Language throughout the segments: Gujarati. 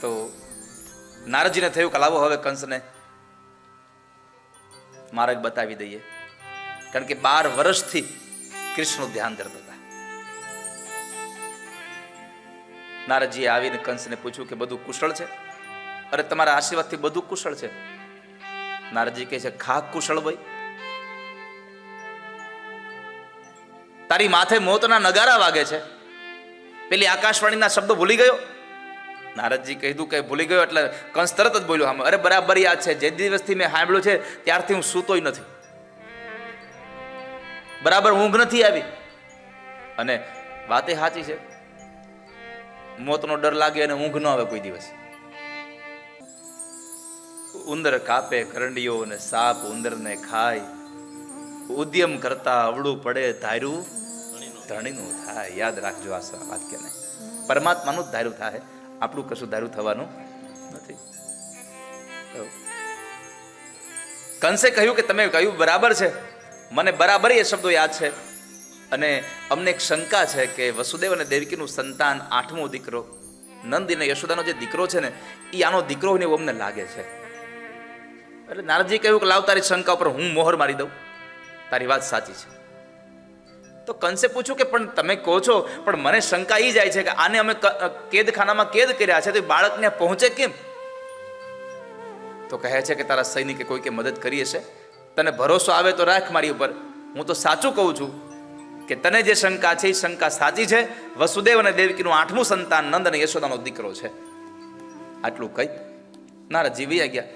તો નારદજીને થયું કે લાવો હવે કંસને. માર્ગ બતાવી દઈએ. કારણ કે બાર વર્ષથી કૃષ્ણનું ધ્યાન ધરતા હતા. નારદજીએ આવીને કંસને પૂછ્યું કે બધું કુશળ છે? અરે તમારા આશીર્વાદથી બધું કુશળ છે. નારદજી કહે છે ખાક કુશળ ભાઈ તારી માથે મોતના નગારા વાગે છે. પેલી આકાશવાણીના શબ્દો ભૂલી ગયો? નારદજી કીધું કે ભૂલી ગયો એટલે કંસ તરત જ બોલ્યો આમ અરે બરાબર યાદ છે, જે દિવસથી મેં સાંભળ્યું છે, ત્યારથી હું સૂતોય નથી. બરાબર ઊંઘ નથી આવી. અને વાતે સાચી છે. મોતનો ડર લાગે અને ઊંઘ ન આવે કોઈ દિવસ. ઉંદર કાપે કરંડીઓ અને સાપ ઉંદરને ખાય. ઉદ્યમ કરતા અવળું પડે ધાર્યું. ધણીનું થાય. યાદ રાખજો આ વાક્યને પરમાત્માનું જ ધાર્યું થાય. આપણું કશું ધારું થવાનું નથી. કંસે કહ્યું કે તમે કહ્યું બરાબર છે? મને બરાબર એ શબ્દો યાદ છે. અને અમને એક શંકા છે કે વસુદેવ અને દેવકીનું સંતાન આઠમો દીકરો, નંદ અને યશોદાનો જે દીકરો છે ને એ આનો દીકરો હોય ને એવું અમને લાગે છે. એટલે નારદજી કહ્યું કે લાવ તારી શંકા ઉપર હું મોહર મારી દઉં. તારી વાત સાચી છે. તો કંસે પૂછ્યું કે પણ તમે કહો છો, પણ મને શંકા એ જાય છે કે આને અમે કેદખાનામાં કેદ કર્યા છે, તો બાળકને પહોંચે કેમ? તો કહે છે કે તારા સૈનિકે કોઈકે મદદ કરી હશે. તને ભરોસો આવે તો રાખ મારી ઉપર. હું તો સાચું કહું છું કે તને જે શંકા છે એ શંકા સાચી છે. વસુદેવ અને દેવકીનું આઠમું સંતાન નંદ અને યશોદાનો દીકરો છે. આટલું કહી નારા જીવી ગયા.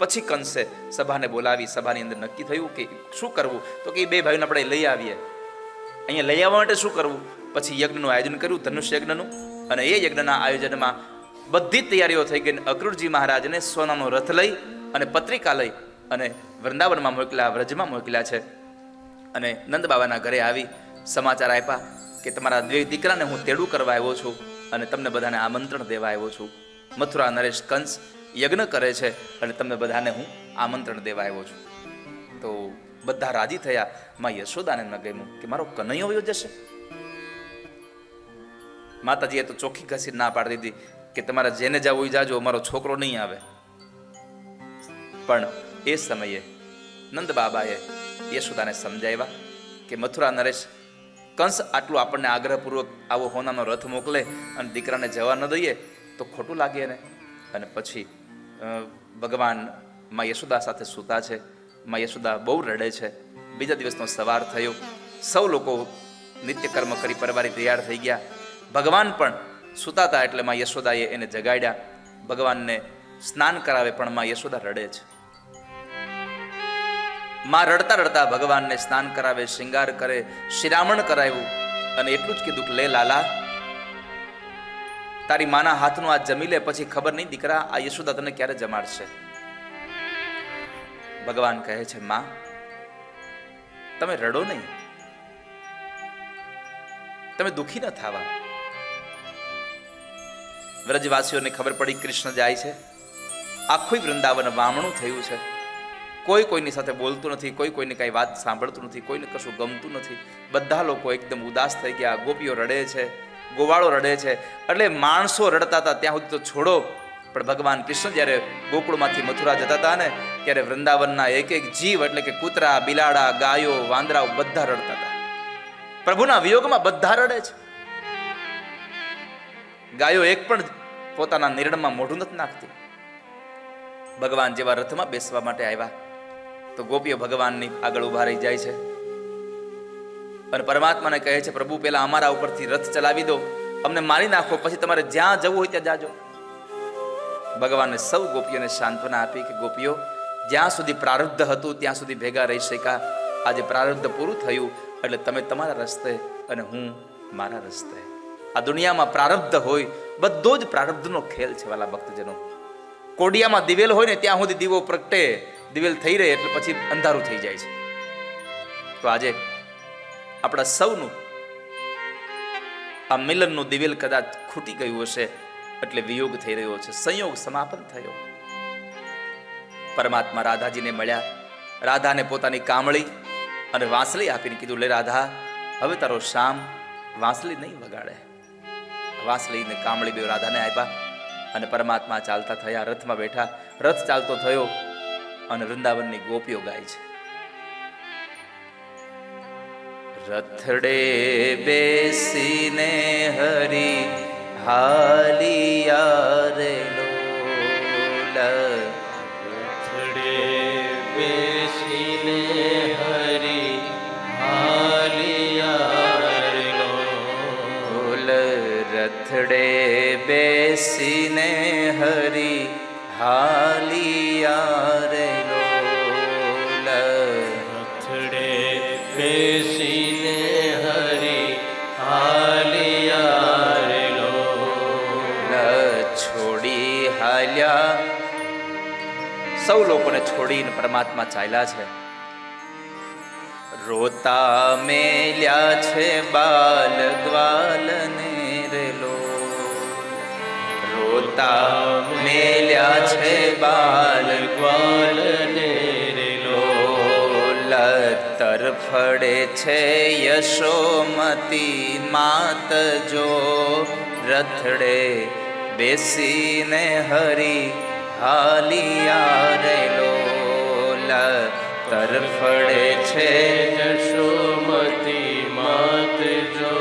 પછી કંસે સભાને બોલાવી, સભાની અંદર નક્કી થયું કે શું કરવું? તો કે એ બે ભાઈઓને આપણે લઈ આવીએ. અહીંયા લઈ આવવા માટે શું કરવું? પછી યજ્ઞનું આયોજન કર્યું, ધનુષ યજ્ઞનું. અને એ યજ્ઞના આયોજનમાં બધી જ તૈયારીઓ થઈ ગઈ અક્રુરજી મહારાજને સોનાનો રથ લઈ અને પત્રિકા લઈ અને વૃંદાવનમાં મોકલ્યા, વ્રજમાં મોકલ્યા છે. અને નંદ બાબાના ઘરે આવી સમાચાર આપ્યા કે તમારા દ્વે દીકરાને હું તેડું કરવા આવ્યો છું અને તમને બધાને આમંત્રણ દેવા આવ્યો છું. મથુરા નરેશ કંસ યજ્ઞ કરે છે અને તમને બધાને હું આમંત્રણ દેવા આવ્યો છું. તો બધા રાજી થયા. માં યશોદાને ન ગમ્યું કે મારો કનૈયો વયો જશે. માતાજીએ તો ચોખ્ખી ઘસી ના પાડી દીધી કે તમારે જેને જવું જાજો મારો છોકરો નહીં આવે. પણ એ સમયે નંદ બાબાએ યશોદાને સમજાવ્યા કે મથુરા નરેશ, કંસ આટલું આપણને આગ્રહપૂર્વક આવો હોનાનો રથ મોકલે અને દીકરાને જવા ન દઈએ તો ખોટું લાગે ને અને પછી ભગવાનમાં યશોદા સાથે સૂતા છે. માં યશોદા બહુ રડે છે. બીજા દિવસનો સવાર થયો. સૌ લોકો નિત્યકર્મ કરી પરવારી તૈયાર થઈ ગયા. ભગવાન પણ સૂતા હતા એટલે માં યશોદાએ એને જગાડ્યા. ભગવાનને સ્નાન કરાવે પણ માં યશોદા રડે છે. માં રડતા રડતા ભગવાનને સ્નાન કરાવે, શિંગાર કરે શિરામણ કરાવ્યું. અને એટલું જ કીધું કે, લે લાલા, તારી માના હાથનું આ જમી લે, પછી ખબર નહીં દીકરા, આ યશોદા તને ક્યારે જમાડશે? ભગવાન કહે છે, માં, તમે રડો નહીં. તમે દુખી ન થવા. વ્રજવાસીઓને ખબર પડી કૃષ્ણ જાય છે. આખું વૃંદાવન વામણું થયું છે. કોઈ કોઈની સાથે બોલતું નથી, કોઈ કોઈની કાંઈ વાત સાંભળતું નથી, કોઈને કશું ગમતું નથી. બધા લોકો એકદમ ઉદાસ થઈ ગયા. ગોપીઓ રડે છે, ગોવાળો રડે છે. એટલે માણસો રડતા હતા. ત્યાં સુધી તો છોડો પણ ભગવાન કૃષ્ણ જ્યારે ગોકુળમાંથી મથુરા જતા હતા ને, ત્યારે વૃંદાવનના એક એક જીવ એટલે કે કૂતરા, બિલાડા, ગાયો, વાંદરાઓ બધા રડતા હતા. પ્રભુના વિયોગમાં બધા રડે છે. ગાયો એક પણ પોતાના નિર્ણયમાં મોઢું નથી નાખતી. ભગવાન જેવા રથમાં બેસવા માટે આવ્યા. તો ગોપીઓ ભગવાનની આગળ ઊભા રહી જાય છે. અને પરમાત્માને કહે છે, પ્રભુ પેલા અમારા ઉપરથી રથ ચલાવી દો. અમને મારી નાખો, પછી તમારે જ્યાં જવું હોય ત્યાં જાજો. ભગવાને સૌ ગોપીઓને સાંત્વના આપી કે ગોપીઓ, જ્યાં સુધી પ્રારબ્ધ હતું, ત્યાં સુધી ભેગા રહી શક્યા. આજે પ્રારબ્ધ પૂરું થયું, એટલે તમે તમારા રસ્તે અને હું મારા રસ્તે. આ દુનિયામાં પ્રારબ્ધ હોય, બધો જ પ્રારબ્ધનો ખેલ છે વાલા ભક્તજનો. કોડિયામાં દિવેલ હોય ને, ત્યાં સુધી દીવો પ્રગટે, દિવેલ થઈ રહે, એટલે પછી અંધારું થઈ જાય છે. તો આજે આપણા સૌનું આ મિલનનું દિવેલ કદાચ ખૂટી ગયું હશે એટલે વિયોગ થઈ રહ્યો છે, સંયોગ સમાપન થયો. પરમાત્મા રાધાજીને મળ્યા, રાધાને પોતાની કામળી અને વાંસળી આપીને કીધું, લે રાધા, હવે તારો શામ વાંસળી નહીં વગાડે. વાંસળી કામળી બે રાધાને આપ્યા અને પરમાત્મા ચાલતા થયા, રથમાં બેઠા. રથ ચાલતો થયો અને વૃંદાવનની ગોપીઓ ગાય છે. રથડે બેસીને હરી હાલિયા રે લોલ રથડે બેસીને હરી હાલિયા રે લોલ. સૌ લોકોને છોડીને પરમાત્મા ચાલ્યા છે રોતા મેલ્યા છે બાલ ગ્વાલને રેલો રોતા મેલ્યા છે બાલ ગ્વાલને ને લોલ. લોલ તરફડે છે યશોમતી માત જો રથડે બેસીને હરી હાલિયા રે લોલ તરફડે છે જશોમતી માત જો.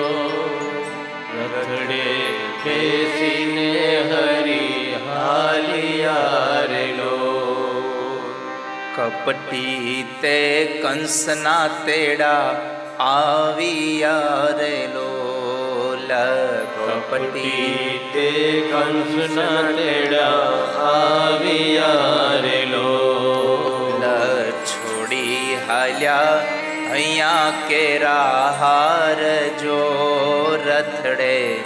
રખડે બેસીને હરી હાલિયા રે લો કપટી તે કંસના તેડા આવી રે કપટી તે કંસના તેડા આવ્યા રે. લ છોડી હાલ્યા અહીંયા કેરા હાર જો રથડે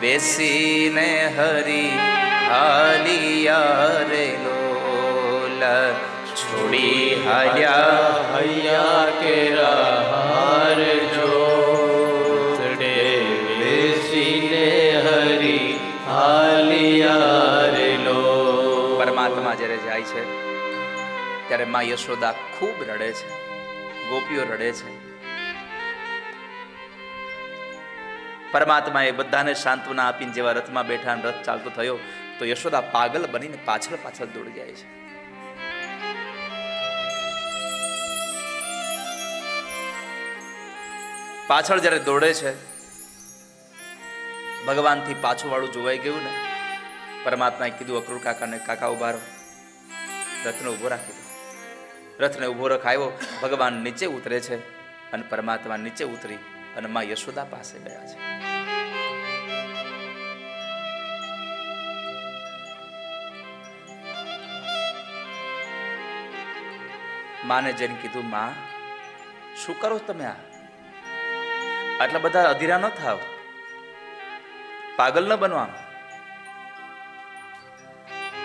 બેસીને હરી હાલિયા રે લોલ છોડી હાલ્યા હૈયા કેરા હાર જો ત્યારે માં યશોદા ખૂબ રડે છે. ગોપીઓ રડે છે. પરમાત્માએ બધાને સાંત્વના આપીને જેવા રથમાં બેઠા રથ ચાલતો થયો, તો યશોદા પાગલ બનીને પાછળ પાછળ દોડી જાય છે. પાછળ જ્યારે દોડે છે, ભગવાનથી પાછું વાળું જોવાઈ ગયું ને, પરમાત્માએ કીધું, અક્રુર કાકાને કાકા ઊભા રહો. રથને ઊભો રાખી દો. રથને ઊભો રખાયો, ભગવાન નીચે ઉતરે છે અને પરમાત્મા નીચે ઉતરી અને માં યશોદા પાસે ગયા છે. માને જઈને કીધું, માં, શું કરો તમે આ? આટલા બધા અધીરા ન થાવ? પાગલ ન બનવા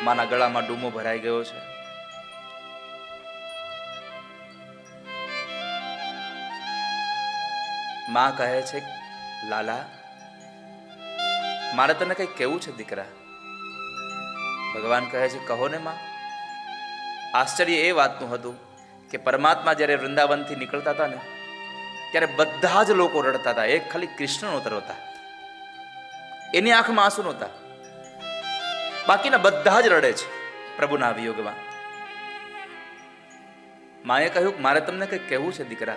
માના ગળામાં ડૂમો ભરાઈ ગયો છે. માં કહે છે, લાલા, મારે તને કંઈ કેવું છે, દીકરા? ભગવાન કહે છે, કહો ને માં. આશ્ચર્ય એ વાતનું હતું કે પરમાત્મા જ્યારે વૃંદાવનથી નીકળતા હતા ને, ત્યારે બધા જ લોકો રડતા હતા, એક ખાલી કૃષ્ણ નહોતા. રોતા એની આંખમાં આંસુ નહોતા. બાકીના બધા જ રડે છે પ્રભુના વિયોગમાં માએ કહ્યું કે મારે તમને કંઈક કહેવું છે, દીકરા?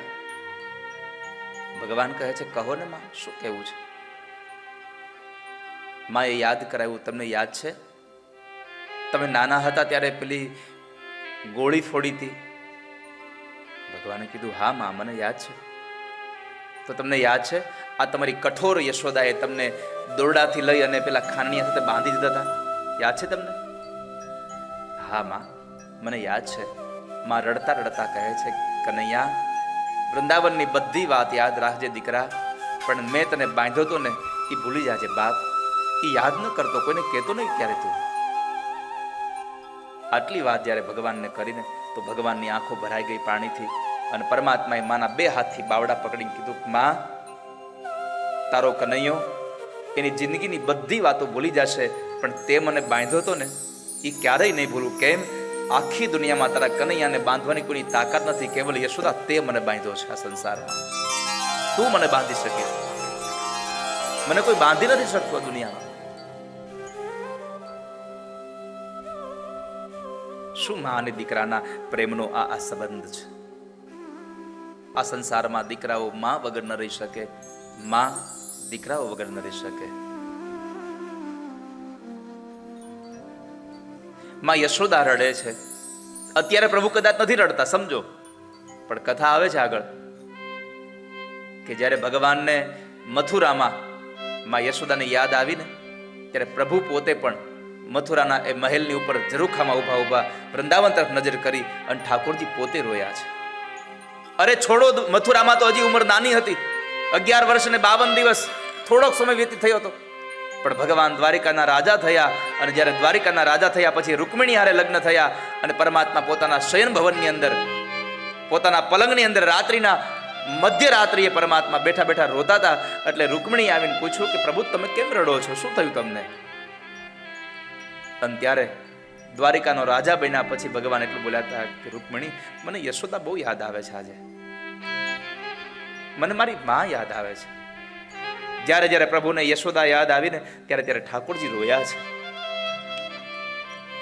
ભગવાન કહે છે, કહો ને માં, શું કહેવું છે? માએ યાદ કરાવ્યું, તમને યાદ છે? તમે નાના હતા ત્યારે પેલી ગોળી ફોડી હતી ભગવાને કીધું, હા, માં, મને યાદ છે. તો તમને યાદ છે? આ તમારી કઠોર યશોદાએ તમને દોરડાથી લઈ અને પેલા ખાનણીયા સાથે બાંધી દીધા હતા યાદ છે તમને? હા, માં, મને યાદ છે. માં રડતા રડતા કહે છે, કનૈયા વૃંદાવનની બધી વાત યાદ રાખજે દીકરા. પણ મેં તને બાંધ્યો તો ને એ ભૂલી જાજે બાપ. એ યાદ ન કરતો, કોઈને કહેતો નહીં ક્યારે તું. આટલી વાત જ્યારે ભગવાનને કરીને, તો ભગવાનની આંખો ભરાઈ ગઈ પાણીથી અને પરમાત્માએ માના બે હાથથી બાવડા પકડીને કીધું, માં, તારો કનૈયો એની જિંદગીની બધી વાતો ભૂલી જશે, પણ તે મને બાંધ્યો હતો ને એ ક્યારેય નહીં ભૂલું. કેમ? આખી દુનિયામાં તારા કનૈયાને બાંધવાની કોઈ તાકાત નથી, કેવલ યશોદા તે મને બાંધ્યો છે આ સંસારમાં. તું મને બાંધી શકે. મને કોઈ બાંધી નથી શકતો દુનિયામાં. શું મા અને દીકરાના પ્રેમનો આ આ સંબંધ છે? આ સંસારમાં દીકરાઓ મા વગર ન રહી શકે, મા દીકરાઓ વગર ન રહી શકે. માં યશોદા રડે છે. અત્યારે પ્રભુ કદાચ નથી રડતા, સમજો. પણ કથા આવે છે આગળ કે જ્યારે ભગવાનને મથુરામાં માં યશોદાને યાદ આવીને ત્યારે પ્રભુ પોતે પણ મથુરાના એ મહેલની ઉપર ઝરૂખામાં ઊભા ઊભા વૃંદાવન તરફ નજર કરી અને ઠાકોરજી પોતે રોયા છે. અરે છોડો મથુરામાં તો હજી ઉંમર નાની હતી. અગિયાર વર્ષ ને બાવન દિવસ થોડોક સમય વ્યતીત થયો હતો. પણ ભગવાન દ્વારિકાના રાજા થયા અને જ્યારે દ્વારિકાના રાજા થયા પછી રૂકમિણી હારે લગ્ન થયા અને પરમાત્મા પોતાના શયન ભવનની અંદર, પોતાના પલંગની અંદર રાત્રિના મધ્યરાત્રિએ પરમાત્મા બેઠા બેઠા રોતા હતા. એટલે રૂકમણી આવીને પૂછ્યું કે, પ્રભુ, તમે કેમ રડો છો? શું થયું તમને? અને ત્યારે દ્વારિકાનો રાજા બન્યા પછી ભગવાન એટલું બોલ્યા હતા કે, રૂકમણી, મને યશોદા બહુ યાદ આવે છે આજે. મને મારી માં યાદ આવે છે. જ્યારે જ્યારે પ્રભુને યશોદા યાદ આવીને ત્યારે ત્યારે ઠાકોરજી રોયા છે.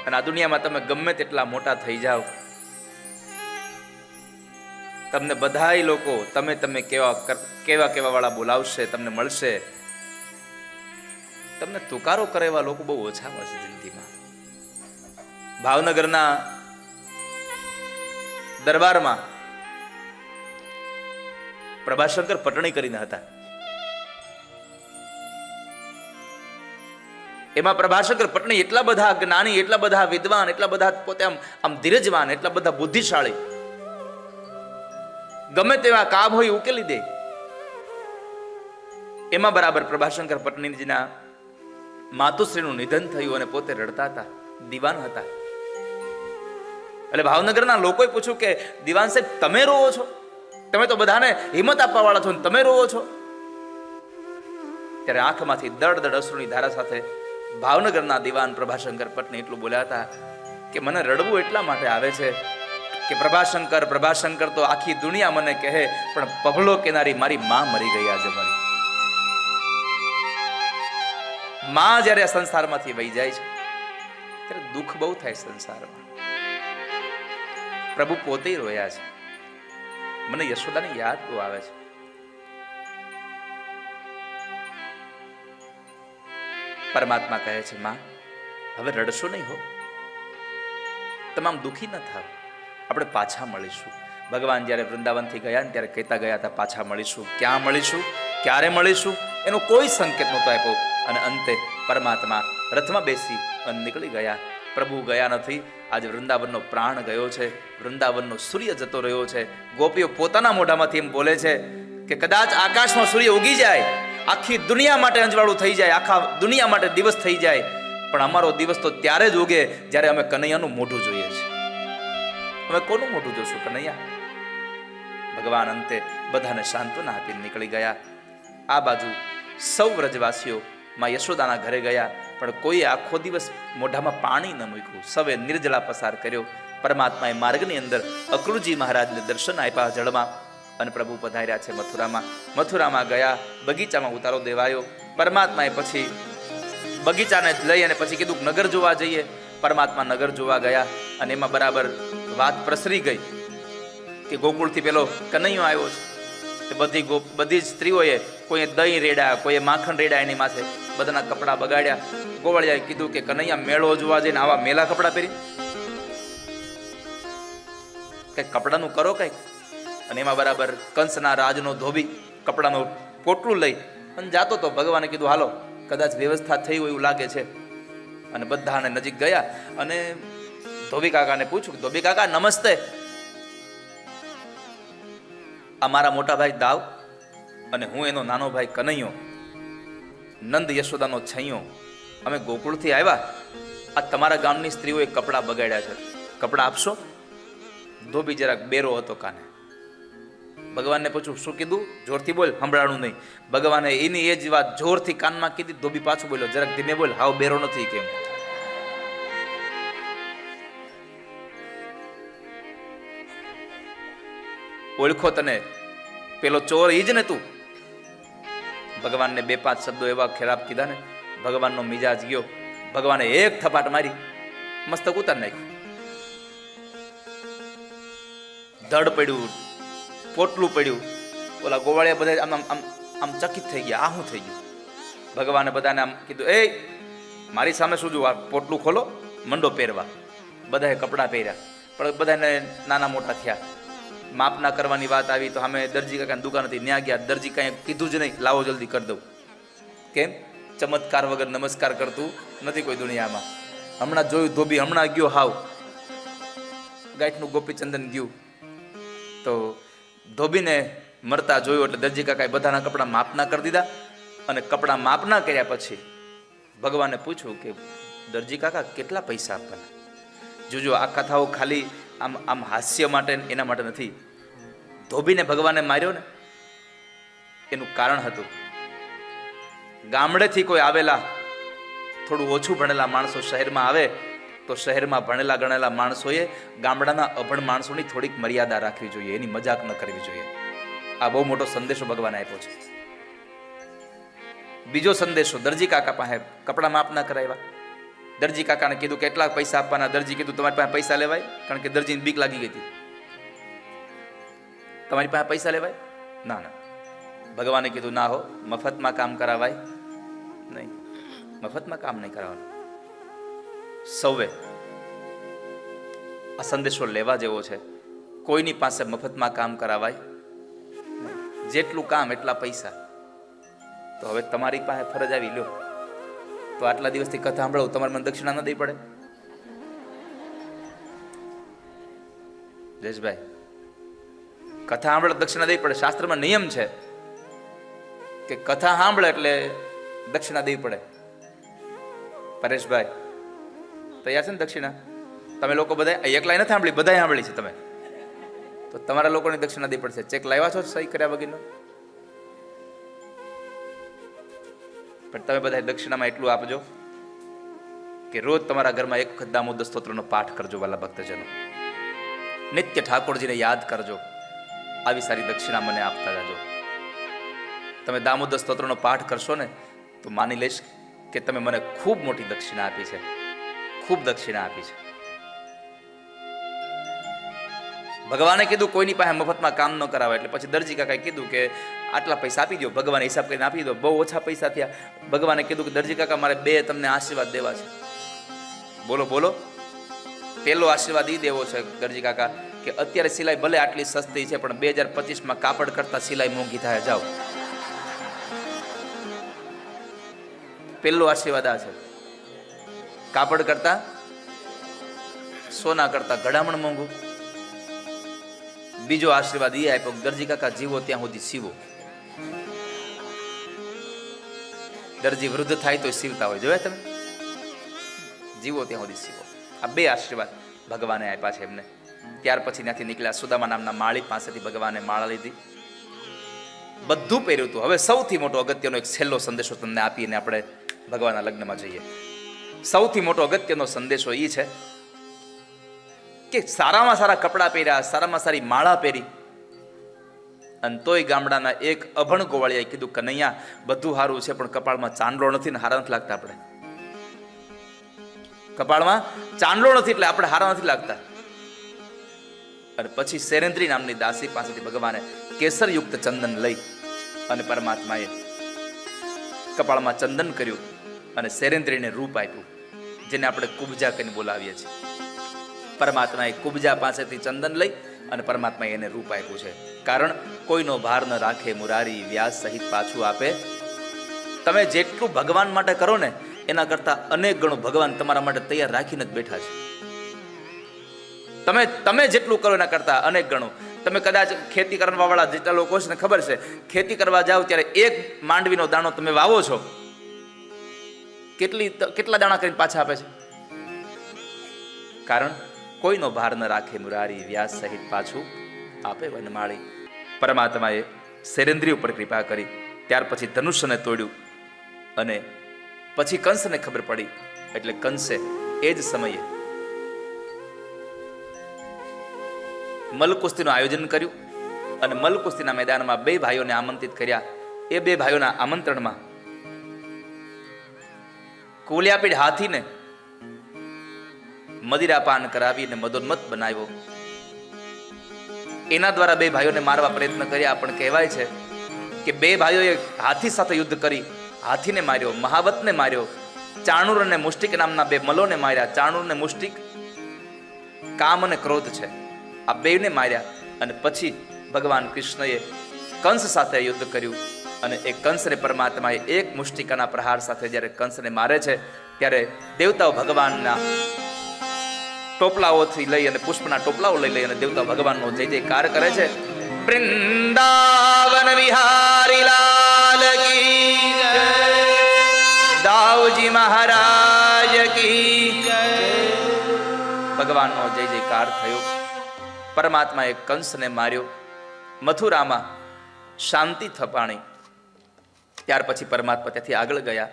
અને આ દુનિયામાં તમે ગમે તેટલા મોટા થઈ જાઓ. તમને બધાય લોકો તમે તમે કેવા કેવા કેવા વાળા બોલાવશે, તમને મળશે. તમને તુકારો કરે એવા લોકો બહુ ઓછા મળશે જિંદગીમાં. ભાવનગરના દરબારમાં પ્રભાશંકર પટણી કરીને હતા. એમાં પ્રભાશંકર પટણી એટલા બધા જ્ઞાની, એટલા બધા વિદ્વાન, એટલા બધા પોતે આમ આમ ધીરજવાન, એટલા બધા બુદ્ધિશાળી. ગમે તેવા કામ હોય ઉકેલી દે. એમાં બરાબર પ્રભાશંકર પટણીજીના માતુશ્રીનું નિધન થયું અને પોતે રડતા હતા, દીવાન હતા. એટલે ભાવનગરના લોકોએ પૂછ્યું કે, દિવાન સાહેબ, તમે રોવો છો? તમે તો બધાને હિંમત આપવા વાળા છો ને તમે રોવો છો? ત્યારે આંખમાંથી દડ દડ અશ્રુની ધારા સાથે ભાવનગરના દિવાન પ્રભાશંકર પટને એટલું બોલ્યા હતા કે મને રડવું એટલા માટે આવે છે કે પ્રભાશંકર પ્રભાશંકર તો આખી દુનિયા મને કહે, પણ પભલો કેનારી મારી માં મરી ગઈ આજે મારી. માં જ્યારે આ સંસારમાંથી વહી જાય છે, ત્યારે દુઃખ બહુ થાય સંસારમાં. પ્રભુ પોતે રોયા છે. મને યશોદાની યાદ બહુ આવે છે. પરમાત્મા કહે છે, માં, હવે રડશો નહીં હો. તમામ દુઃખી ન થાવ. આપણે પાછા મળીશું. ભગવાન જ્યારે વૃંદાવનથી ગયા ને ત્યારે કહેતા ગયા હતા, પાછા મળીશું. ક્યાં મળીશું? ક્યારે મળીશું? એનો કોઈ સંકેત નહોતો આપ્યો. અને અંતે પરમાત્મા રથમાં બેસી અને નીકળી ગયા. પ્રભુ ગયા નથી. આજે વૃંદાવનનો પ્રાણ ગયો છે. વૃંદાવનનો સૂર્ય જતો રહ્યો છે. ગોપીઓ પોતાના મોઢામાંથી એમ બોલે છે કે કદાચ આકાશમાં સૂર્ય ઉગી જાય. આખી દુનિયા માટે અંજવાળું થઈ જાય, આખા દુનિયા માટે દિવસ થઈ જાય. પણ અમારો દિવસ તો ત્યારે જ ઉગે જ્યારે અમે કનૈયાનું મોઢું જોઈએ છે અમે કોનું મોઢું જોશું, કનૈયા? ભગવાન અંતે બધાને સાંત્વના આપીને નીકળી ગયા. આ બાજુ સૌ વ્રજવાસીઓ માં યશોદાના ઘરે ગયા, પણ કોઈએ આખો દિવસ મોઢામાં પાણી ન મૂક્યું. સવે નિર્જળા પસાર કર્યો. પરમાત્માએ માર્ગની અંદર અક્રુજી મહારાજને દર્શન આપ્યા જળમાં. અને પ્રભુ પધાર્યા છે મથુરામાં. મથુરામાં ગયા, બગીચામાં ઉતારો દેવાયો. પરમાત્માએ પછી બગીચાને લઈ અને પછી કીધું, નગર જોવા જઈએ. પરમાત્મા નગર જોવા ગયા અને એમાં બરાબર વાત પ્રસરી ગઈ કે ગોકુળથી પેલો કનૈયો આવ્યો છે. તે બધી ગો, બધી જ સ્ત્રીઓએ કોઈએ દહીં રેડા કોઈએ માખણ રેડા એની માથે. બધાના કપડાં બગાડ્યા. ગોવાળિયાએ કીધું કે, કનૈયા, મેળો જોવા જઈને આવા મેલા કપડાં પહેરી. કંઈક કપડાનું કરો કંઈક? અને એમાં બરાબર કંસના, રાજનો ધોબી, કપડાનું પોટલું લઈ અને જાતો તો ભગવાને કીધું, હાલો, કદાચ વ્યવસ્થા થઈ હોય એવું લાગે છે. અને બધાને નજીક ગયા અને ધોબી કાકાને પૂછ્યું ધોબી કાકા, નમસ્તે. આ મારા મોટા ભાઈ દાવ અને હું એનો નાનો ભાઈ કનૈયો, નંદ યશોદાનો છૈયો. અમે ગોકુળથી આવ્યા. આ તમારા ગામની સ્ત્રીઓએ કપડાં બગાડ્યા છે. કપડાં આપશો? ધોબી જરાક બેરો હતો કાને. ભગવાનને પૂછું, શું કીધું? જોરથી બોલ, સંભળાણું નહીં. ભગવાને એની એ જ વાત જોરથી કાનમાં કીધી, ધોબી પાછું બોલ્યો, જરાક ધીમે બોલ, હાવ બેરો નથી કેમ? ઓળખો તને, પેલો ચોર ઈ જ ને તું? ભગવાનને બે પાંચ શબ્દો એવા ખરાબ કીધા ને, ભગવાનનો મિજાજ ગયો, ભગવાને એક થપાટ મારી, મસ્તક ઉતાર નાખ્યું. ધડ પડ્યું પોટલું પડ્યું. ઓલા ગોવાળિયા બધા આમ આમ આમ ચકિત થઈ ગયા આ શું થઈ ગયું. ભગવાને બધાને આમ કીધું, એ, મારી સામે શું જોવા પોટલું ખોલો, મંડો પહેરવા. બધાએ કપડાં પહેર્યા. પણ બધાને નાના મોટા થયા. માપના કરવાની વાત આવી તો અમે દરજી કાકાની દુકાન હતી ત્યાં ગયા. દરજી કાંઈ કીધું જ નહીં, લાવો જલ્દી કરી દઉં. કેમ? ચમત્કાર વગર નમસ્કાર કરતું નથી કોઈ દુનિયામાં. હમણાં જોયું ધોબી હમણાં ગયો હાવ. ગાંઠનું ગોપીચંદન ગયું. તો ધોબીને મરતા જોયું એટલે દરજી કાકાએ બધાના કપડાં માપના કરી દીધા અને કપડાં માપના કર્યા પછી ભગવાને પૂછ્યું કે, દરજી કાકા, કેટલા પૈસા આપવાના? જોજો, આ કથાઓ ખાલી આમ આમ હાસ્ય માટે એના માટે નથી. ધોબીને ભગવાને માર્યો ને એનું કારણ હતું. ગામડેથી કોઈ આવેલા, થોડું ઓછું ભણેલા માણસો શહેરમાં આવે તો શહેરમાં ભણેલા ગણેલા માણસોએ ગામડાના અભણ માણસોની થોડીક મર્યાદા રાખવી જોઈએ, એની મજાક ન કરવી જોઈએ. આ બહુ મોટો સંદેશો ભગવાન આપ્યો છે. બીજો સંદેશો, દરજી કાકા પાસે કપડા માપ ના કરાવ્યા. દરજી કાકાને કીધું કેટલા પૈસા આપવાના. દરજી કીધું, તમારી પાસે પૈસા લેવાય? કારણ કે દરજીને બીક લાગી ગઈ હતી. તમારી પાસે પૈસા લેવાય? ના ના. ભગવાને કીધું, ના હો, મફતમાં કામ કરાવાય. નહીં. મફતમાં કામ નહીં કરાવવાનું. સૌએ આ સંદેશો લેવા જેવો છે. કોઈની પાસે મફતમાં કામ કરાવાય? જેટલું કામ, એટલા પૈસા. તો હવે તમારી પાસે ફરજ આવી, લ્યો. તો આટલા દિવસથી કથા સાંભળો, તમારે મને દક્ષિણા ન દઈ પડે? જયેશભાઈ કથા સાંભળે, દક્ષિણા દેવી પડે. શાસ્ત્રમાં નિયમ છે કે કથા સાંભળે એટલે દક્ષિણા દેવી પડે. પરેશભાઈ તૈયાર છે ને દક્ષિણા? તમે લોકો બધા એકલાય નથી સાંભળી, બધાય સાંભળી છે તમે. તો તમારા લોકોની દક્ષિણા દે પડશે. ચેક લાવ્યા છો સહી કર્યા વગરનો? પણ તમે બધા દક્ષિણામાં એટલું આપજો કે રોજ તમારા ઘરમાં એક વખત દામોદર સ્તોત્રનો પાઠ કરજો વાલા ભક્તજનો. નિત્ય ઠાકોરજીને યાદ કરજો. આવી સારી દક્ષિણા મને આપતા જાજો તમે દામોદર સ્તોત્રનો પાઠ કરશો ને, તો માની લઈશ કે તમે મને ખૂબ મોટી દક્ષિણા આપી છે. ખૂબ દક્ષિણા આપી છે. ભગવાને કીધું કોઈની પાસે મફતમાં કામ ન કરાવે એટલે પછી દરજી કાકાએ કીધું કે આટલા પૈસા આપી દો, ભગવાને હિસાબ કરીને આપી દો. બહુ ઓછા પૈસા થયા. ભગવાને કીધું કે દરજી કાકા, મારે બે તમને આશીર્વાદ દેવા છે. બોલો બોલો. પહેલો આશીર્વાદ એ દેવો છે દરજી કાકા કે અત્યારે સિલાઈ ભલે આટલી સસ્તી છે, પણ બે હજાર પચીસમાં કાપડ કરતા સિલાઈ મોંઘી થાય. જાઓ. પહેલો આશીર્વાદ આ છે. કાપડ કરતા? સોના કરતા ઘડામણ મોંઘું? બીજો આશીર્વાદ એ આપ્યો દરજી કાકા જીવો ત્યાં સુધી સીવો. દરજી વૃદ્ધ થાય તો સીવતા હોય. જોયા તમે? જીવો ત્યાં સુધી સીવો. આ બે આશીર્વાદ ભગવાને આપ્યા છે એમને. ત્યાર પછી ત્યાંથી નીકળ્યા સુદામા નામના માળી પાસેથી ભગવાને માળા લીધી. બધું પહેર્યું હતું હવે સૌથી મોટો અગત્યનો એક છેલ્લો સંદેશો તમને આપીને આપણે ભગવાનના લગ્નમાં જઈએ. સૌથી મોટો અગત્યનો સંદેશો એ છે કે સારામાં સારા કપડાં પહેર્યા, સારામાં સારી માળા પહેરી. અને તોય ગામડાના એક અભણ ગોવાળિયાએ કીધું, કનૈયા, બધું સારું છે, પણ કપાળમાં ચાંદલો નથી ને હારા નથી લાગતા આપણે. કપાળમાં ચાંદલો નથી એટલે આપણે હારા નથી લાગતા. અને પછી સેરેન્દ્રી નામની દાસી પાસેથી ભગવાને કેસરયુક્ત ચંદન લઈ અને પરમાત્માએ કપાળમાં ચંદન કર્યું અને સેરેન્દ્રીને રૂપ આપ્યું. જેને આપણે કુબજા કહીને બોલાવીએ છીએ. પરમાત્માએ કુબજા પાસેથી ચંદન લઈ અને પરમાત્માએ એને રૂપ આપ્યું છે. કારણ કોઈનો ભાર ન રાખે મુરારી વ્યાસ સહિત પાછું આપે. તમે જેટલું ભગવાન માટે કરો ને, એના કરતા અનેક ગણો ભગવાન તમારા માટે તૈયાર રાખીને જ બેઠા છે. તમે તમે જેટલું કરો એના કરતા અનેક ગણો. તમે કદાચ ખેતી કરવા વાળા જેટલા લોકો છે ને ખબર છે, ખેતી કરવા જાઓ ત્યારે એક માંડવીનો દાણો તમે વાવો છો. કેટલી કેટલા દાણા કરીને પાછા આપે છે? કારણ, કોઈનો ભાર ન રાખે મુરારી વ્યાસ સહિત પાછું આપે વનમાળી. પરમાત્માએ સેરેન્દ્રી ઉપર કૃપા કરી, ત્યાર પછી ધનુષ્યને તોડ્યું અને પછી કંસને ખબર પડી, એટલે કંસે એ જ સમયે મલકુસ્તીનું આયોજન કર્યું અને મલકુસ્તીના મેદાનમાં બે ભાઈઓને આમંત્રિત કર્યા. એ બે ભાઈઓના આમંત્રણમાં કોલિયાપીડ હાથીને મદિરાપાન કરાવીને મદોન્મત બનાવ્યો. એના દ્વારા બે ભાઈઓને મારવા પ્રયત્ન કર્યા. પણ કહેવાય છે કે બે ભાઈઓએ હાથી સાથે યુદ્ધ કરી. હાથીને માર્યો, મહાવતને માર્યો ચાણુર અને મુષ્ટિક નામના બે મલોને માર્યા. ચાણુર અને મુષ્ટિક, કામ અને ક્રોધ છે. આ બેને માર્યા અને પછી ભગવાન કૃષ્ણએ કંસ સાથે યુદ્ધ કર્યું. અને એ કંસને પરમાત્માએ એક મુષ્ટિકાના પ્રહાર સાથે જ્યારે કંસને મારે છે, ત્યારે દેવતાઓ ભગવાનના ટોપલાઓથી લઈ અને પુષ્પના ટોપલાઓ લઈ લઈ અને દેવતા ભગવાનનો જય જયકાર કરે છે, વૃંદાવન વિહારી લાલ જય. દાઉજી મહારાજ કી જય. ભગવાનનો જય જયકાર થયો, પરમાત્માએ કંસને માર્યો, મથુરામાં શાંતિ થપાણી. ત્યાર પછી પરમાત્મા ત્યાંથી આગળ ગયા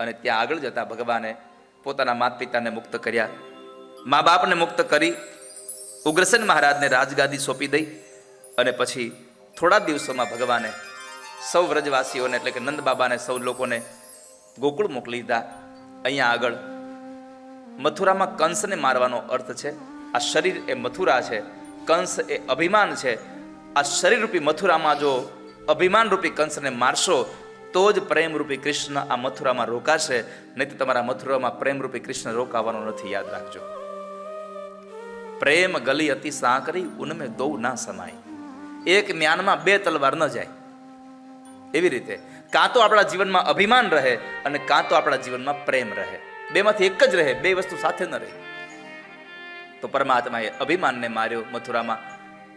અને ત્યાં આગળ જતા ભગવાને પોતાના માતા પિતાને મુક્ત કર્યા. મા બાપને મુક્ત કરી ઉગ્રસેન મહારાજને રાજગાદી સોંપી દઈ અને પછી થોડા દિવસોમાં ભગવાને સૌ વ્રજવાસીઓને એટલે કે નંદ બાબાને સૌ લોકોને ગોકુળ મોકલી દીધા. અહીંયા આગળ મથુરામાં કંસને મારવાનો અર્થ છે, આ શરીર એ મથુરા છે, કંસ એ અભિમાન છે. આ શરીરરૂપી મથુરામાં જો અભિમાનરૂપી કંસને મારશો તો જ પ્રેમરૂપી કૃષ્ણ આ મથુરામાં રોકાશે, નહીં તો તમારા મથુરામાં પ્રેમરૂપી કૃષ્ણ રોકાવાનો નથી, યાદ રાખજો. પ્રેમ ગલી અતિ સાંકરી ઉનમે દો ના સમાય. એક મ્યાનમાં બે તલવાર ન જાય. એવી રીતે. કાં તો આપણા જીવનમાં અભિમાન રહે અને કાં તો આપણા જીવનમાં પ્રેમ રહે. બેમાંથી એક જ રહે, બે વસ્તુ સાથે ન રહે. તો પરમાત્માએ અભિમાનને માર્યો મથુરામાં.